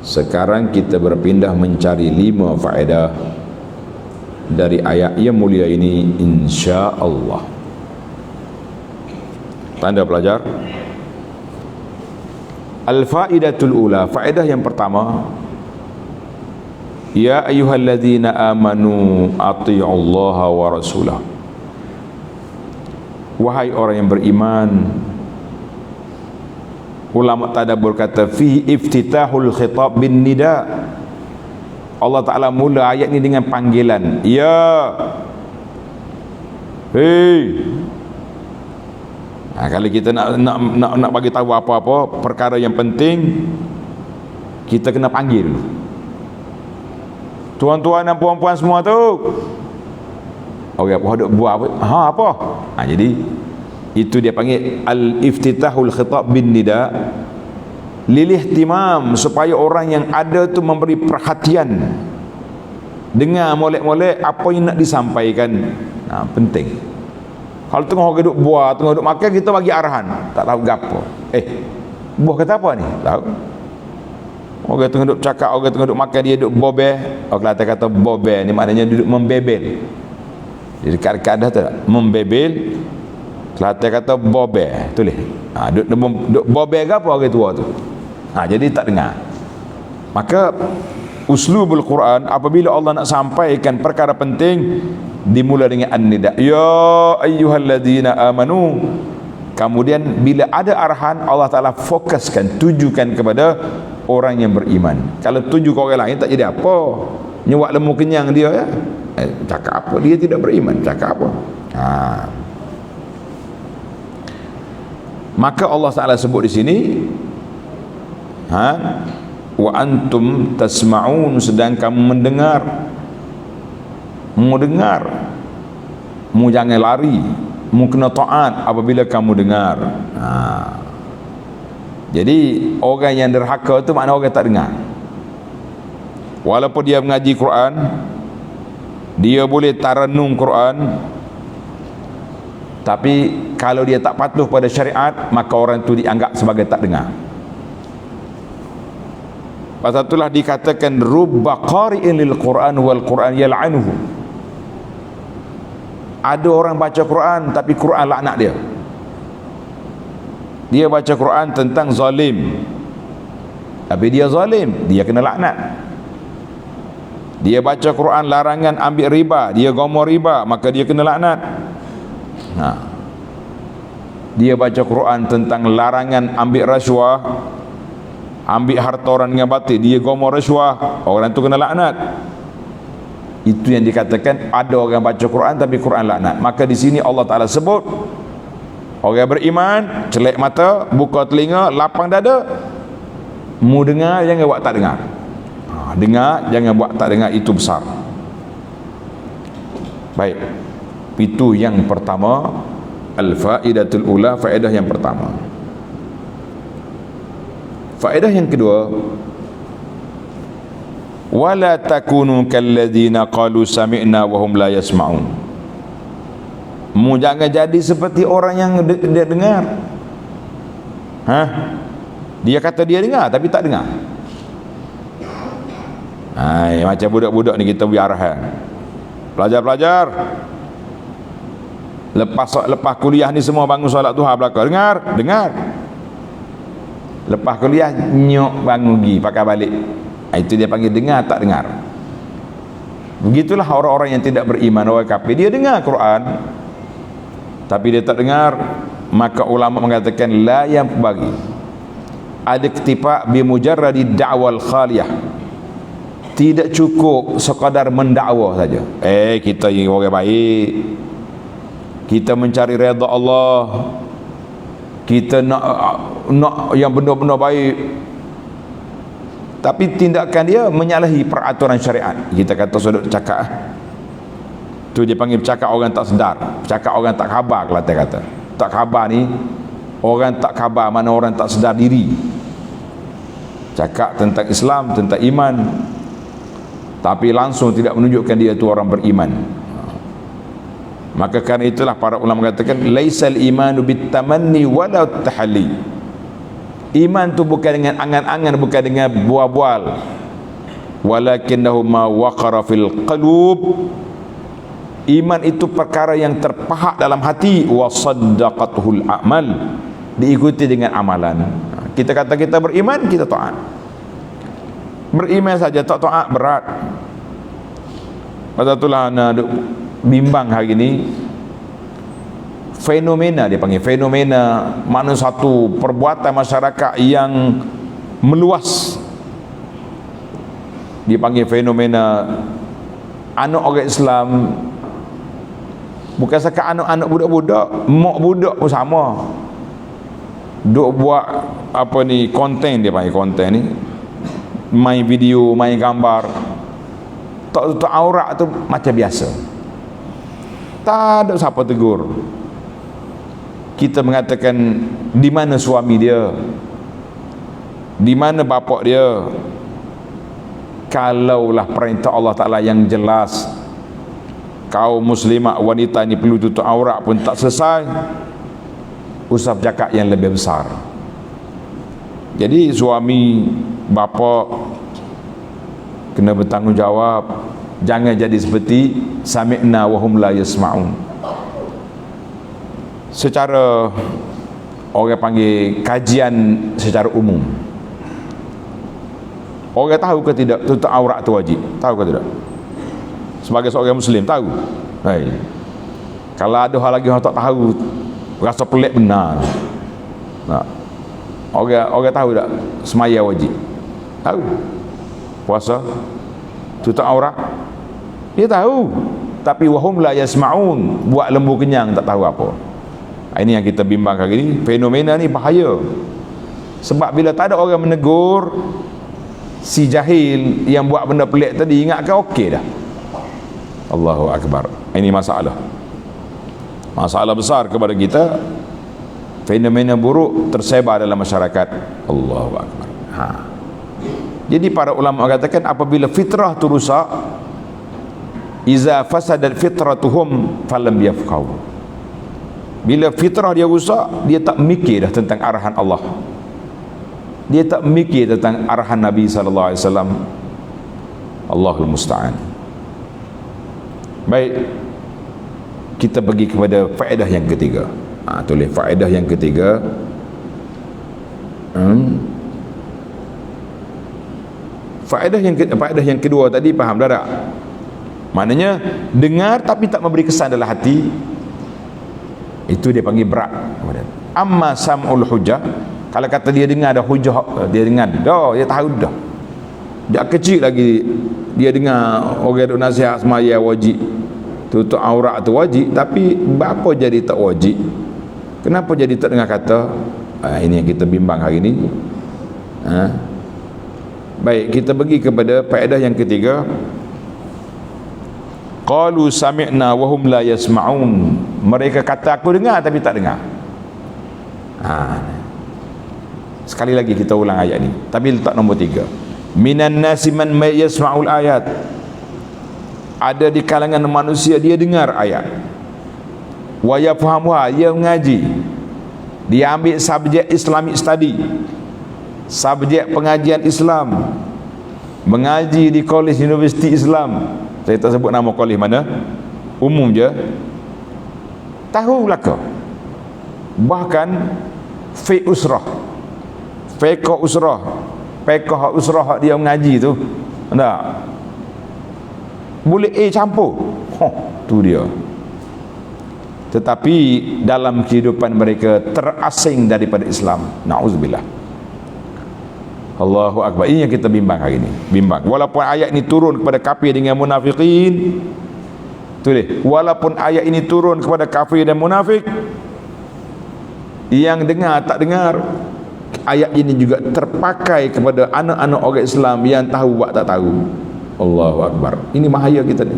Sekarang kita berpindah mencari lima faedah dari ayat yang mulia ini insya Allah. Tanda pelajar. Al-faidatul ula, faedah yang pertama Ya ayyuhalladzina amanu ati'ullaha wa rasulah Wahai orang yang beriman Ulama tadabbur kata fi iftitahul khitab bin nida. Allah Taala mula ayat ni dengan panggilan. Ya. Hei. Nah, kalau kita nak nak nak, nak bagi tahu apa-apa perkara yang penting kita kena panggil. Tuan-tuan dan puan-puan semua tu. Okey, apa buat apa? Ha apa? Ha, jadi itu dia panggil al-iftitahul khitab bin nida. Lilih timam supaya orang yang ada tu memberi perhatian dengar molek-molek apa yang nak disampaikan. Nah, penting. Kalau tengah orang duduk buah tengah duduk makan kita bagi arahan. Tak tahu gapo. Eh buah kata apa ni? Tahu? Orang tengah duduk cakap orang tengah duduk makan dia duduk bobe orang kata kata bobe ni maknanya duduk membebel. Jadi kadang-kadang tu membebel Kelantan kata bobe tulis. Ha, duk, duk, duk bobe ke apa orang tua tu? Ha, jadi tak dengar. Maka uslubul Quran apabila Allah nak sampaikan perkara penting dimulai dengan an-nida. Ya ayyuhalladzina amanu. Kemudian bila ada arahan Allah Taala fokuskan tujukan kepada orang yang beriman. Kalau tuju ke orang lain tak jadi apa. Nyewak lemu kenyang dia ya. Eh, cakap apa? Dia tidak beriman cakap apa? Ha maka Allah Taala sebut di sini ha? Wa antum tasma'un sedang kamu mendengar. Mu dengar. Mu jangan lari. Mu kena taat apabila kamu dengar. Ha. Jadi orang yang derhaka tu makna orang tak dengar. Walaupun dia mengaji Quran dia boleh taranum Quran tapi kalau dia tak patuh pada syariat maka orang itu dianggap sebagai tak dengar. Pasal itulah dikatakan rubba qari'in lil Quran wal Quran yal'anuhu. Ada orang baca Quran tapi Quran laknat dia. Dia baca Quran tentang zalim. Tapi dia zalim dia kena laknat. Dia baca Quran larangan ambil riba dia gomor riba maka dia kena laknat Ha. Dia baca Quran tentang larangan ambil rasuah, ambil harta orang dengan batil, dia gomor rasuah, orang tu kena laknat. Itu yang dikatakan ada orang baca Quran tapi Quran laknat. Maka di sini Allah Taala sebut orang beriman, celek mata, buka telinga, lapang dada, mu dengar jangan buat tak dengar. Ha, dengar jangan buat tak dengar itu besar. Baik itu yang pertama. Al-faidatul ula faedah yang pertama. Faedah yang kedua. Wala takunu kalladzina qalu sami'na wa hum la yasma'un. Mu jangan jadi seperti orang yang dia dengar. Ha? Dia kata dia dengar tapi tak dengar. Hai, macam budak-budak ni kita beri arahan. Pelajar-pelajar Lepas lepas kuliah ni semua bangun solat duha belaka. Dengar, dengar. Lepas kuliah nyok bangun gi pakai balik. Ah, itu dia panggil dengar tak dengar. Begitulah orang-orang yang tidak beriman orang kafir. Dia dengar Quran tapi dia tak dengar, maka ulama mengatakan la yang bagi. Ada ketipa bi mujarradi da'wal khaliyah. Tidak cukup sekadar mendakwa saja. Eh kita ini orang baik kita mencari redha Allah. Kita nak nak yang benar-benar baik. Tapi tindakan dia menyalahi peraturan syariat. Kita kata sudut cakap tu dia panggil cakap orang tak sedar. Cakap orang tak khabar Kelantan kata. Tak khabar ni orang tak khabar mana orang tak sedar diri. Cakap tentang Islam tentang iman. Tapi langsung tidak menunjukkan dia tu orang beriman Maka kerana itulah para ulama mengatakan laisal imanu bitamanni wala tahalli. iman tu bukan dengan angan-angan bukan dengan bual-bual. Walakinnahu ma waqara fil qulub iman itu perkara yang terpahak dalam hati. Wa saddaqatuhul amal. Diikuti dengan amalan. Kita kata kita beriman kita taat. Beriman saja tak taat berat. Pasal itulah anak bimbang hari ini fenomena dia panggil fenomena mana satu perbuatan masyarakat yang meluas. Dia panggil fenomena anak orang Islam. Bukan sekat anak-anak budak-budak mak budak pun sama. Duk buat apa ni konten dia panggil konten ni. Main video main gambar. Tak tutup aurat tu macam biasa tak ada siapa tegur. Kita mengatakan di mana suami dia? Di mana bapak dia? Kalaulah perintah Allah Ta'ala yang jelas kaum muslimat wanita ni perlu tutup aurat pun tak selesai usah cakap yang lebih besar. Jadi suami bapak kena bertanggungjawab jangan jadi seperti sami'na wahum la yasma'un. Secara orang panggil kajian secara umum. Orang tahu ke tidak tutup aurat tu wajib? Tahu ke tidak? Sebagai seorang muslim tahu. Hai. Kalau ada hal lagi orang tak tahu rasa pelik benar. Nah. orang orang tahu tak semaya wajib? Tahu. Puasa tutup aurat dia tahu. Tapi wahum la yasmaun. Buat lembu kenyang tak tahu apa. Ini yang kita bimbang hari ini fenomena ni bahaya. Sebab bila tak ada orang menegur si jahil yang buat benda pelik tadi ingatkan okey dah. Allahu Akbar. Ini masalah. Masalah besar kepada kita. Fenomena buruk tersebar dalam masyarakat. Allahu Akbar. Ha. jadi para ulama katakan apabila fitrah tu rusak iza fasadat fitratuhum falam yafqahu bila fitrah dia rusak dia tak mikir dah tentang arahan Allah. Dia tak mikir tentang arahan Nabi sallallahu alaihi wasallam. Allahul musta'an. Baik. Kita pergi kepada faedah yang ketiga. Ha, tulis faedah yang ketiga. Hmm. faedah yang faedah yang kedua tadi faham dah tak maknanya dengar tapi tak memberi kesan dalam hati itu dia panggil berat amma sam'ul hujah kalau kata dia dengar ada hujah dia dengar dah dia tahu dah. Dia kecil lagi dia dengar orang duk nasihat semaya wajib. Tutup aurat tu wajib tapi apa jadi tak wajib? Kenapa jadi tak dengar kata? Ha, ini yang kita bimbang hari ini ha? baik kita pergi kepada faedah yang ketiga qalu sami'na wa hum la yasma'un. Mereka kata aku dengar tapi tak dengar. Ha. sekali lagi kita ulang ayat ni. Tapi letak nombor tiga. Minan nasi man yasma'ul ayat. Ada di kalangan manusia dia dengar ayat. Wa yafhamuha dia mengaji. Dia ambil subjek Islamic study. Subjek pengajian Islam. Mengaji di kolej universiti Islam saya tak sebut nama kolej mana. Umum je. Tahu belaka. Bahkan fi usrah. Fiqh usrah. Fiqh usrah dia mengaji tu. Tak boleh eh campur. Huh, tu dia. Tetapi dalam kehidupan mereka terasing daripada Islam. Na'udzubillah Allahu Akbar. Ini yang kita bimbang hari ini. Bimbang. Walaupun ayat ini turun kepada kafir dengan munafikin tu deh walaupun ayat ini turun kepada kafir dan munafik yang dengar tak dengar ayat ini juga terpakai kepada anak-anak orang Islam yang tahu buat tak tahu. Allahu Akbar. Ini bahaya kita ni.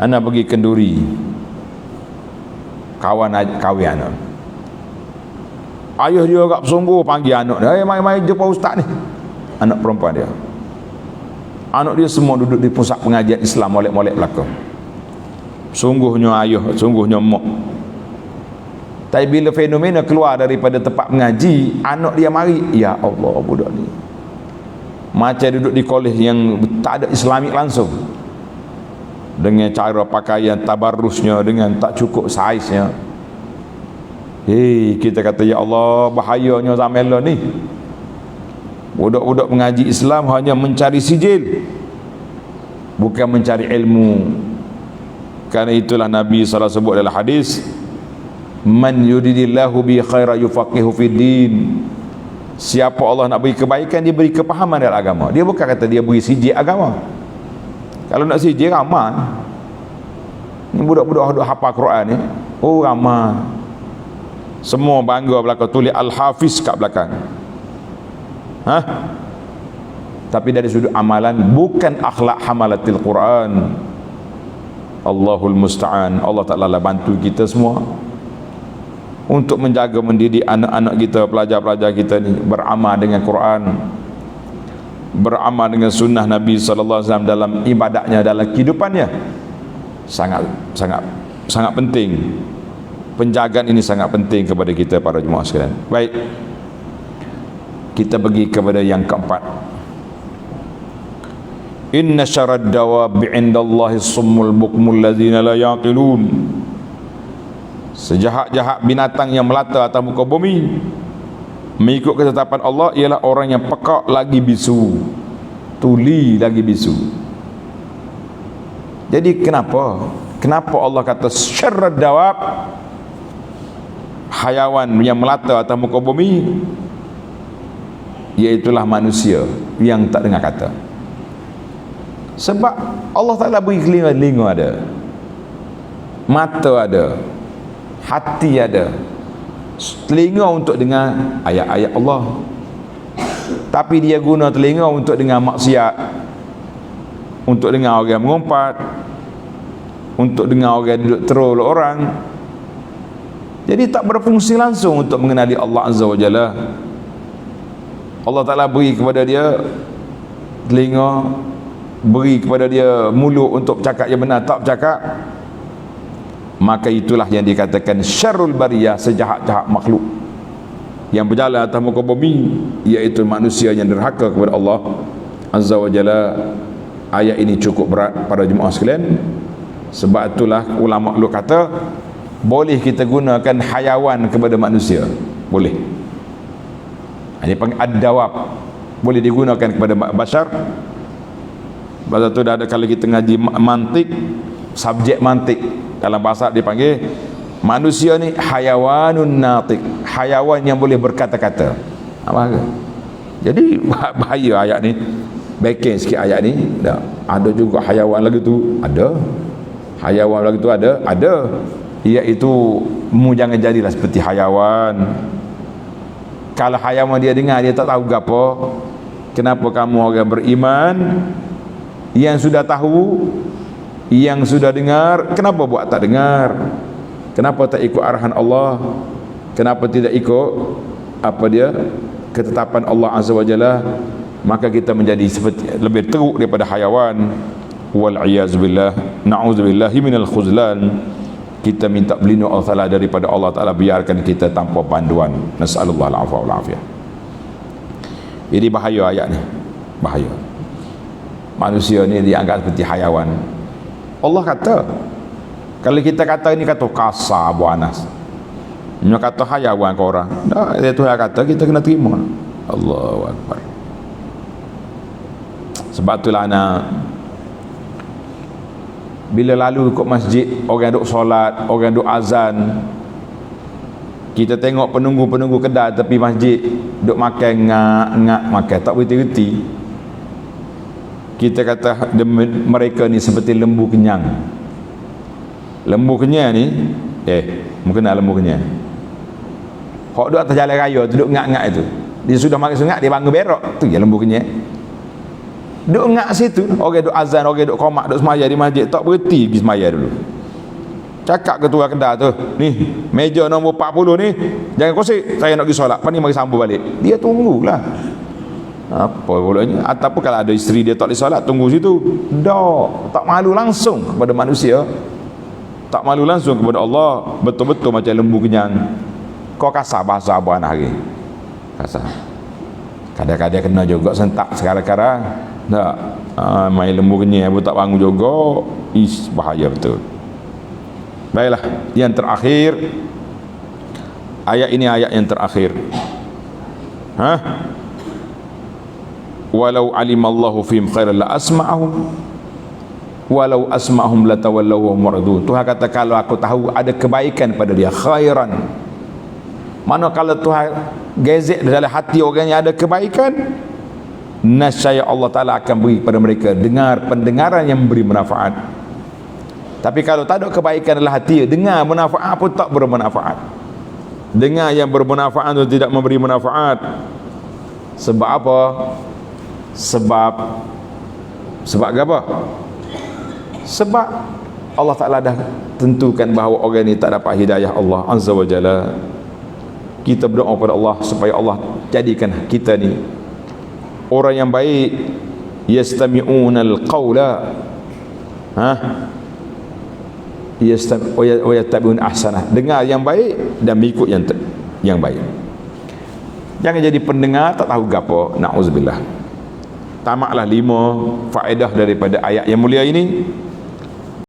Anak pergi kenduri. Kawan kawan anak ayah dia agak bersungguh panggil anak dia. Hey, mai-mai jumpa ustaz ni. Anak perempuan dia. Anak dia semua duduk di pusat pengajian Islam molek-molek belakang sungguhnya ayah sungguhnya mak. Tapi bila fenomena keluar daripada tempat mengaji anak dia mari ya Allah budak ni. Macam duduk di kolej yang tak ada islamik langsung. Dengan cara pakaian tabarrusnya dengan tak cukup saiznya hei kita kata ya Allah bahayanya zaman ni. Budak-budak mengaji Islam hanya mencari sijil bukan mencari ilmu. Kerana itulah Nabi SAW sebut dalam hadis man yuridillahu bi khaira yufaqihu fid din. Siapa Allah nak beri kebaikan dia beri kepahaman dalam agama. Dia bukan kata dia beri sijil agama. Kalau nak sijil ramai. Ni budak-budak hafal Quran ni oh ramai semua bangga belakang tulis Al-Hafiz kat belakang. Ha? tapi dari sudut amalan bukan akhlak hamalatil Quran. Allahul Musta'an. Allah Ta'ala lah bantu kita semua. Untuk menjaga mendidik anak-anak kita pelajar-pelajar kita ni beramal dengan Quran. Beramal dengan sunnah Nabi sallallahu alaihi wasallam dalam ibadahnya dalam kehidupannya. Sangat sangat sangat penting penjagaan ini sangat penting kepada kita para jemaah sekalian. Baik. Kita pergi kepada yang keempat. Inna syarad dawab indallahi summul bukmul ladzina la yaqilun. Sejahat-jahat binatang yang melata atas muka bumi Mengikut ketetapan Allah Ialah orang yang pekak lagi bisu Tuli lagi bisu. Jadi kenapa? Kenapa Allah kata syarrad dawab Hayawan yang melata atas muka bumi Iaitulah manusia Yang tak dengar kata. Sebab Allah Ta'ala beri kelinga-linga ada Mata ada hati ada telinga untuk dengar ayat-ayat Allah. Tapi dia guna telinga untuk dengar maksiat untuk dengar orang mengumpat untuk dengar orang duduk troll orang jadi tak berfungsi langsung untuk mengenali Allah Azza wa Jalla. Allah Ta'ala beri kepada dia telinga beri kepada dia mulut untuk bercakap yang benar. Tak bercakap maka itulah yang dikatakan syarul bariyah sejahat-jahat makhluk yang berjalan atas muka bumi iaitu manusia yang derhaka kepada Allah Azza wa Jalla. Ayat ini cukup berat pada jemaah sekalian. Sebab itulah ulama lu kata boleh kita gunakan hayawan kepada manusia? Boleh. Ini panggil ad-dawab. Boleh digunakan kepada bashar? Bahasa tu dah ada kali kita ngaji mantik subjek mantik. Dalam bahasa dipanggil manusia ni hayawanun natik hayawan yang boleh berkata-kata. Apa jadi bahaya ayat ni. Backing sikit ayat ni. Ada juga hayawan lagi tu. Ada. Hayawan lagi tu ada. Ada iaitu mu jangan jadilah seperti hayawan. Kalau hayawan dia dengar dia tak tahu apa kenapa kamu orang beriman? Yang sudah tahu yang sudah dengar kenapa buat tak dengar? Kenapa tak ikut arahan Allah? Kenapa tidak ikut apa dia ketetapan Allah Azza wa Jalla? Maka kita menjadi seperti lebih teruk daripada hayawan. Wal billah. Na'udzubillahi minal khuzlan kita minta berlindung Allah Ta'ala daripada Allah Ta'ala biarkan kita tanpa panduan. Nasallallahu alaihi wa afiyah. Ini bahaya ayat ni. Bahaya. Manusia ni dianggap seperti hayawan. Allah kata kalau kita kata ini kata kasar Abu Anas. Ini kata hayawan ke orang? Dah dia Tuhan kata kita kena terima. Allahu Akbar. Sebab itulah anak bila lalu ikut masjid orang duk solat orang duk azan. Kita tengok penunggu-penunggu kedai tepi masjid duk makan ngak-ngak makan tak berhenti-henti kita kata mereka ni seperti lembu kenyang. Lembu kenyang ni eh mungkin nak lembu kenyang. Hok duduk atas jalan raya tu duduk ngak-ngak itu. Dia sudah makan sungat dia bangun berok tu ya lembu kenyang duduk ngak situ. Orang duduk azan orang duduk komak duduk semaya di masjid. Tak berhenti pergi semaya dulu. Cakap ketua kedai tu ni meja nombor 40 ni jangan kosik saya nak pergi solat. Apa ni mari sambung balik. Dia tunggulah. Apa bolanya? Ataupun kalau ada isteri dia tak boleh solat tunggu situ. Dah tak malu langsung kepada manusia. Tak malu langsung kepada Allah. Betul-betul macam lembu kenyang. Kau kasar bahasa abah nak hari. Kasar kadang-kadang kena juga sentak sekarang-kadang tak. Ha, main lembu kenyai pun tak bangun juga is bahaya betul. Baiklah yang terakhir. Ayat ini ayat yang terakhir. Ha? Walau alimallahu fihim khairan la asma'ahum. Walau asma'hum latawallaw wa muradun Tuhan kata kalau aku tahu ada kebaikan pada dia khairan. Mana kalau Tuhan gezek dalam hati orang yang ada kebaikan nascaya Allah Ta'ala akan beri kepada mereka dengar pendengaran yang memberi manfaat. Tapi kalau tak ada kebaikan dalam hati dengar manfaat pun tak bermanfaat. Dengar yang bermanfaat atau tidak memberi manfaat. Sebab apa? Sebab sebab apa? Sebab Allah Ta'ala dah tentukan bahawa orang ini tak dapat hidayah Allah Azza wa Jalla kita berdoa kepada Allah supaya Allah jadikan kita ni orang yang baik. Yastami'una al-qawla ha? Yastam wa yattabi'un ahsana. Dengar yang baik dan mengikut yang yang baik. Jangan jadi pendengar tak tahu gapo. Na'uzubillah tamaklah lima faedah daripada ayat yang mulia ini